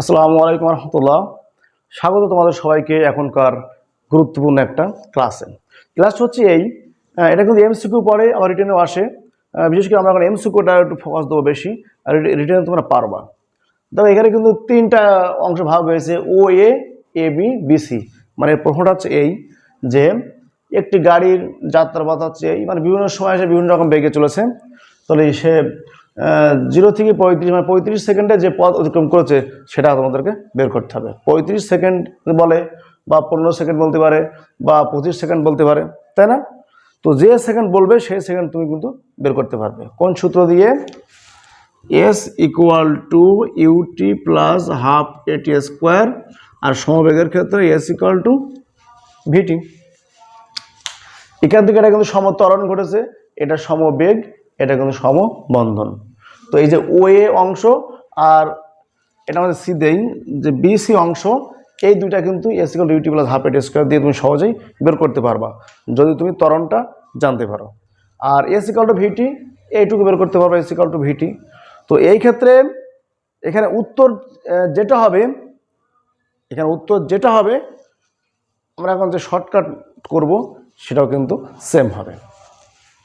আসসালামু আলাইকুম রহমতুল্লাহ। স্বাগত তোমাদের সবাইকে এখনকার গুরুত্বপূর্ণ একটা ক্লাসে। ক্লাস হচ্ছে এই এটা কিন্তু এমসিকিউ পড়ে, আবার রিটেনেও আসে। বিশেষ করে আমরা এখন এমসিকিউটা একটু ফোকাস দেবো বেশি, আর রিটেনে তোমরা পারবা। দেখো এখানে কিন্তু তিনটা অংশ ভাগ হয়েছে ও এ এ বি বিসি মানে প্রশ্নটা হচ্ছে এই যে, একটি গাড়ির যাত্রাপথ হচ্ছে এই মানে বিভিন্ন সময় এসে বিভিন্ন রকম বেগে চলেছে। তাহলে সে জিরো থেকে পঁয়ত্রিশ মানে পঁয়ত্রিশ সেকেন্ডে যে পথ অতিক্রম করেছে, সেটা তোমাদেরকে বের করতে হবে। পঁয়ত্রিশ সেকেন্ড বলে, বা পনেরো সেকেন্ড বলতে পারে, বা পঁচিশ সেকেন্ড বলতে পারে, তাই না? তো যে সেকেন্ড বলবে, সেই সেকেন্ড তুমি কিন্তু বের করতে পারবে। কোন সূত্র দিয়ে? S equal to U T plus half A T square আর সমবেগের ক্ষেত্রে এস ইকুয়াল টু ভিটি এখান থেকে এটা কিন্তু সমত্বরণ ঘটেছে, এটা সমবেগ এটা কিন্তু সমবন্ধন। তো এই যে ও এ অংশ আর এটা আমাদের সি দেই, যে বিসি অংশ, এই দুইটা কিন্তু S equal U T plus half A T square দিয়ে তুমি সহজেই বের করতে পারবা, যদি তুমি ত্বরণটা জানতে পারো। আর এসিক্যাল টু ভিটি এইটুকু বের করতে পারবা এসিক্যাল টু ভিটি তো এই ক্ষেত্রে এখানে উত্তর যেটা হবে, এখানে উত্তর যেটা হবে, আমরা এখন যে শর্টকাট করব, সেটাও কিন্তু সেম হবে।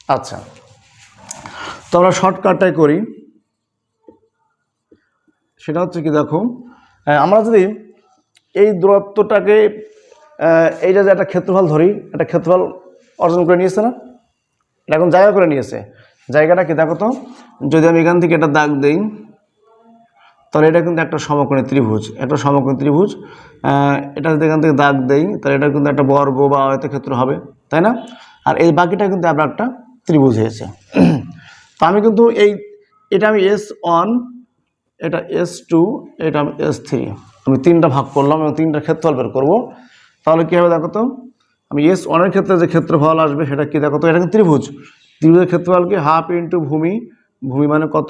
আচ্ছা। তো আমরা শর্টকাটটাই করি। সেটা হচ্ছে কি, দেখো আমরা যদি এই দূরত্বটাকে এইটা যে একটা ক্ষেত্রফল ধরি, একটা ক্ষেত্রফল অর্জন করে নিয়েছে না? এটা এখন জায়গা করে নিয়েছে। জায়গাটা কি, দেখো তো, যদি আমি এখান থেকে একটা দাগ দেই, তাহলে এটা কিন্তু একটা সমকোণী ত্রিভুজ। একটা সমকোণী ত্রিভুজ এটা যদি এখান থেকে দাগ দেই, তাহলে এটা কিন্তু একটা বর্গ বা আয়তক্ষেত্র হবে, তাই না? আর এই বাকিটা কিন্তু আবার একটা ত্রিভুজ হয়েছে। আমি কিন্তু এই, এটা আমি এস ওয়ান এটা এস টু এটা আমি এস থ্রি আমি তিনটা ভাগ করলাম এবং তিনটা ক্ষেত্রফল বের করব। তাহলে কী হবে দেখো তো? আমি এস ওয়ানের ক্ষেত্রে যে ক্ষেত্রফল আসবে সেটা কি দেখো তো? এটা ত্রিভুজ। ত্রিভুজের ক্ষেত্রফল কি? হাফ ইন্টু ভূমি। ভূমি মানে কত?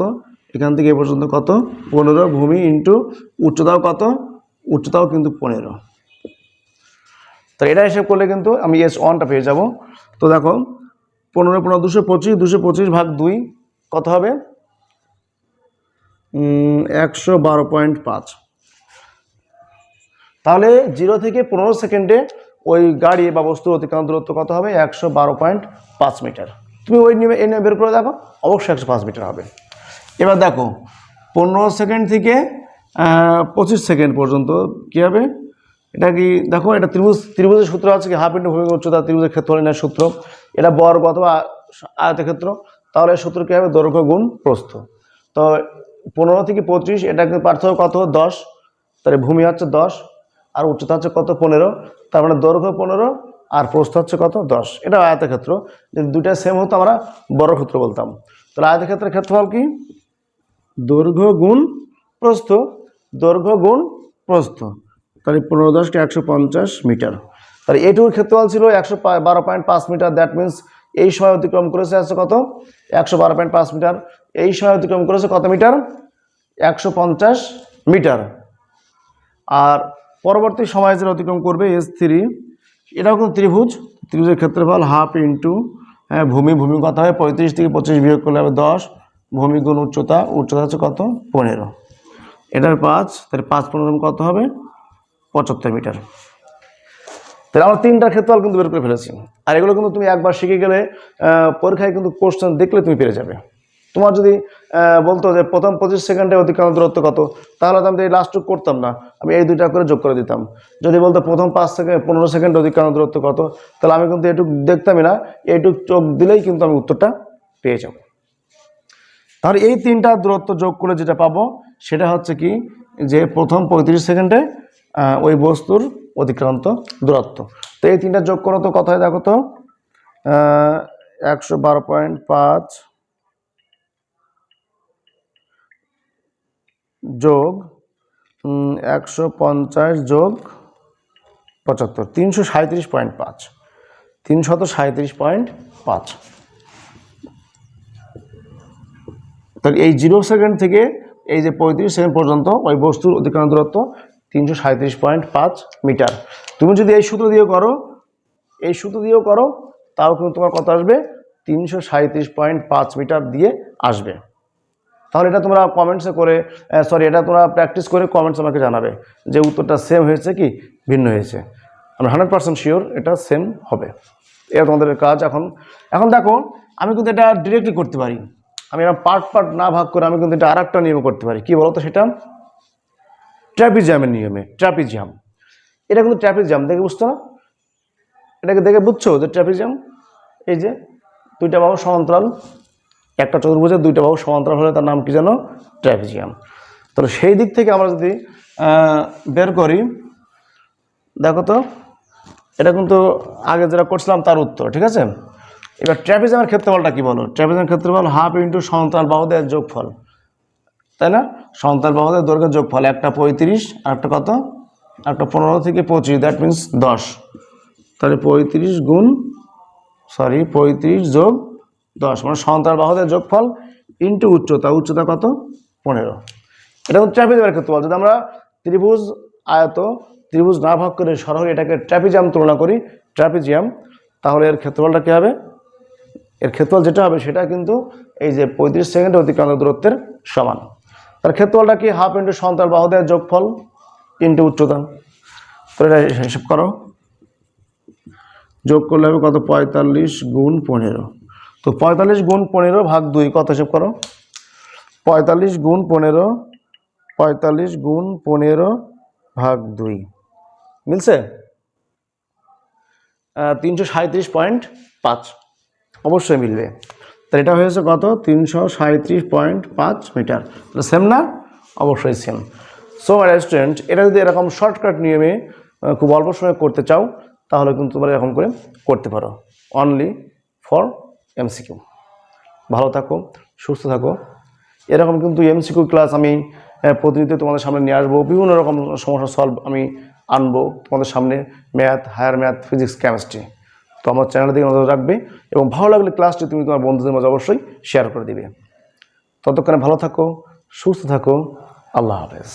এখান থেকে এ পর্যন্ত কত? পনেরো। ভূমি ইন্টু উচ্চতাও কত? উচ্চতাও কিন্তু পনেরো। তো এটা হিসেব করলে কিন্তু আমি এস ওয়ানটা পেয়ে যাব। তো দেখো, পনেরো পনেরো, দুশো পঁচিশ দুশো পঁচিশ ভাগ দুই কত হবে? একশো বারো পয়েন্ট পাঁচ। তাহলে জিরো থেকে পনেরো সেকেন্ডে ওই গাড়ি বা বস্তুর অতিক্রান্ত দূরত্ব কত হবে? একশো বারো পয়েন্ট পাঁচ মিটার। তুমি ওই নিয়ে এনে বের করে দেখো। অবশ্যই একশো পাঁচ মিটার হবে। এবার দেখো, পনেরো সেকেন্ড থেকে পঁচিশ সেকেন্ড পর্যন্ত কী হবে? এটা কি দেখো, এটা ত্রিভুজ ত্রিভুজের সূত্র আছে কি? হাফ ইন্টু ভূমি উচ্চতা ত্রিভুজের ক্ষেত্রফলের সূত্র। এটা বর্গ অথবা আয়তক্ষেত্র। তাহলে সূত্র কী হবে? দৈর্ঘ্য গুণ প্রস্থ। তো পনেরো থেকে পঁচিশ, এটা কিন্তু পার্থক্য কত? দশ। তাহলে ভূমি হচ্ছে দশ, আর উচ্চতা হচ্ছে কত? পনেরো। তার মানে দৈর্ঘ্য পনেরো, আর প্রস্থ হচ্ছে কত? দশ। এটা আয়তক্ষেত্র। যদি দুইটা সেম হতো, আমরা বড় ক্ষেত্র বলতাম। তাহলে আয়তক্ষেত্রের ক্ষেত্রফল কি? দৈর্ঘ্য গুণ প্রস্থ। দৈর্ঘ্য গুণ প্রস্থ। তাহলে পনেরো দশটা একশো পঞ্চাশ মিটার। তাহলে এইটুকুর ক্ষেত্রফল ছিল একশো বারো পয়েন্ট পাঁচ মিটার। দ্যাট মিন্স এই সময় অতিক্রম করেছে আছে কত? একশো বারো পয়েন্ট পাঁচ মিটার। এই সময় অতিক্রম করেছে কত মিটার? একশো পঞ্চাশ মিটার। আর পরবর্তী সময় যেটা অতিক্রম করবে এস থ্রি। এটাও কিন্তু ত্রিভুজ। ত্রিভুজের ক্ষেত্রফল হাফ ইন্টু হ্যাঁ ভূমি ভূমি কত হবে পঁয়ত্রিশ থেকে পঁচিশ বিয়োগ করলে হবে দশ। ভূমি গুণ উচ্চতা উচ্চতা হচ্ছে কত? পনেরো। এটার পাঁচ, তাহলে পাঁচ পনেরো কত হবে? পঁচাত্তর মিটার। তাহলে আমরা তিনটা ক্ষেত্রফল কিন্তু বের করে ফেলেছি। আর এগুলো কিন্তু তুমি একবার শিখে গেলে পরীক্ষায় কিন্তু কোশ্চেন দেখলে তুমি পেরে যাবে। তোমার যদি বলতো যে প্রথম পঁচিশ সেকেন্ডে অতিক্রম দূরত্ব কত, তাহলে তো আমি এই লাস্টটুক করতাম না। আমি এই দুইটা করে যোগ করে দিতাম। যদি বলতো প্রথম পাঁচ সেকেন্ড পনেরো সেকেন্ড অতিক্রম দূরত্ব কত, তাহলে আমি কিন্তু এটুক দেখতামই না। এইটুক চোখ দিলেই কিন্তু আমি উত্তরটা পেয়ে যাব। তাহলে এই তিনটা দূরত্ব যোগ করে যেটা পাবো, সেটা হচ্ছে কি, যে প্রথম পঁয়ত্রিশ সেকেন্ডে ওই বস্তুর অতিক্রান্ত, দূরত্ব। তো এই তিনটা যোগ করো তো, কত হয় দেখো তো? একশো বারো পয়েন্ট পাঁচ যোগ একশো পঞ্চাশ যোগ পঁচাত্তর, তিনশো সাঁত্রিশ পয়েন্ট পাঁচ। তিনশত সাঁত্রিশ পয়েন্ট পাঁচ। তাহলে এই জিরো সেকেন্ড থেকে এই যে পঁয়ত্রিশ সেকেন্ড পর্যন্ত ওই বস্তুর অতিক্রান্ত দূরত্ব তিনশো পয়েন্ট পাঁচ মিটার। তুমি যদি এই সূত্র দিয়েও করো, এই সূত্র দিয়েও করো, তাও কিন্তু তোমার কত আসবে? তিনশো পয়েন্ট পাঁচ মিটার দিয়ে আসবে। তাহলে এটা তোমরা কমেন্টসে করে সরি এটা তোমরা প্র্যাকটিস করে কমেন্টস আমাকে জানাবে যে উত্তরটা সেম হয়েছে কি ভিন্ন হয়েছে। আমি হান্ড্রেড পার্সেন্ট শিওর এটা সেম হবে। এটা তোমাদের কাজ এখন। এখন দেখো, আমি কিন্তু এটা ডিরেক্টলি করতে পারি। আমি এরকম পার্ট পার্ট না ভাগ করে আমি কিন্তু এটা আর একটা নিয়মে করতে পারি। কি বলতো সেটা? ট্র্যাপিজিয়ামের নিয়মে, ট্র্যাপিজিয়াম। এটা কিন্তু ট্র্যাপিজিয়াম, দেখে বুঝতো না এটাকে দেখে বুঝছ যে ট্র্যাপিজিয়াম? এই যে দুইটা বাহু সমান্তরাল, একটা চতুর্ভুজের দুইটা বাহু সমান্তরাল হলে তার নাম কি জানো ট্র্যাপিজিয়াম। তাহলে সেই দিক থেকে আমরা যদি বের করি, দেখো তো, এটা কিন্তু আগে যেটা করছিলাম তার উত্তর, ঠিক আছে? এবার ট্র্যাপিজিয়ামের ক্ষেত্রফলটা কি বলো? ট্র্যাপিজিয়ামের ক্ষেত্রফল হাফ ইন্টু সমান্তরাল বাহুদের যোগফল। তাই না? সন্তান বাহুদের দৈর্ঘ্যের যোগফল একটা পঁয়ত্রিশ একটা কত? একটা পনেরো থেকে পঁচিশ দ্যাট মিন্স দশ। তাহলে পঁয়ত্রিশ গুণ সরি পঁয়ত্রিশ যোগ দশ মানে সন্তান বাহুদের যোগফল ইন্টু উচ্চতা উচ্চতা কত? পনেরো। এটা হচ্ছে ট্র্যাপিজামের ক্ষেত্রফল। যদি আমরা ত্রিভুজ আয়ত, ত্রিভুজ না ভাগ করে সরাসরি এটাকে ট্র্যাপিজিয়াম তুলনা করি, ট্র্যাপিজিয়াম, তাহলে এর ক্ষেত্রফলটা কী হবে? এর ক্ষেত্রফল যেটা হবে সেটা কিন্তু এই যে পঁয়ত্রিশ সেকেন্ড অতিক্রান্ত দূরত্বের সমান। তার ক্ষেত্রফলটা কি? হাফ ইন্টু সন্তান বাহুদের যোগফল ইন্টু উচ্চতা। তো এটা হিসাব করো। যোগ করলে হবে কত? পঁয়তাল্লিশ গুণ পনেরো। তো পঁয়তাল্লিশ গুণ পনেরো ভাগ দুই, কত হিসাব করো? পঁয়তাল্লিশ গুণ পনেরো, পঁয়তাল্লিশ গুণ পনেরো ভাগ দুই। মিলছে? তিনশো সাঁত্রিশ পয়েন্ট পাঁচ। অবশ্যই মিলবে। তাহলে এটা হয়েছে কত? তিনশো পয়েন্ট পাঁচ মিটার। সেম না? অবশ্যই সেম সো রেস্টুরেন্ট এটা যদি এরকম শর্টকাট নিয়মে খুব অল্প সময় করতে চাও, তাহলে কিন্তু তোমরা এরকম করে করতে পারো। অনলি ফর এমসিকিউ ভালো থাকো, সুস্থ থাকো। এরকম কিন্তু এমসিকিউ ক্লাস আমি প্রতিনিয়ত তোমাদের সামনে নিয়ে আসব। বিভিন্ন রকম সমস্যা সলভ আমি আনব তোমাদের সামনে math higher math physics chemistry তো আমার চ্যানেল দিকে নজর রাখবে এবং ভালো লাগলে ক্লাসটি তুমি তোমার বন্ধুদের মাঝে অবশ্যই শেয়ার করে দিবে। ততক্ষণে ভালো থাকো, সুস্থ থাকো, আল্লাহ হাফেজ।